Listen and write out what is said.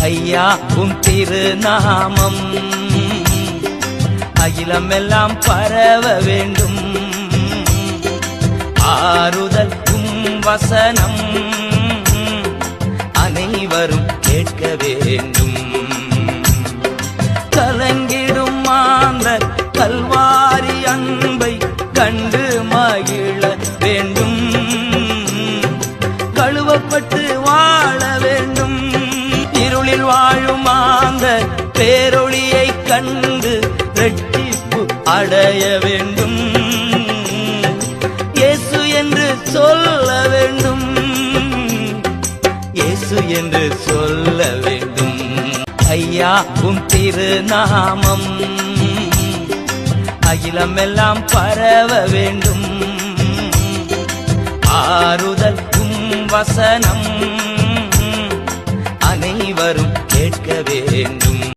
ஐயா உம் திருநாமம். அகிலமெல்லாம் பரவ வேண்டும். ஆறுதல் உம் வசனம். அனைவரும் கேட்க வேண்டும். கலங்கிடும் மாந்தர் கல்வாரி அன்பை கண்டு மகிழ வேண்டும். கழுவப்பட்டு அந்த மாந்தர் பேரொளியை கண்டு ரட்சிப்பு அடைய வேண்டும். இயேசு என்று சொல்ல வேண்டும். இயேசு என்று சொல்ல வேண்டும். ஐயா உன் திருநாமம். அகிலமெல்லாம் பரவ வேண்டும். ஆறுதல் வசனம். அனைவரும் கேட்க வேண்டும்.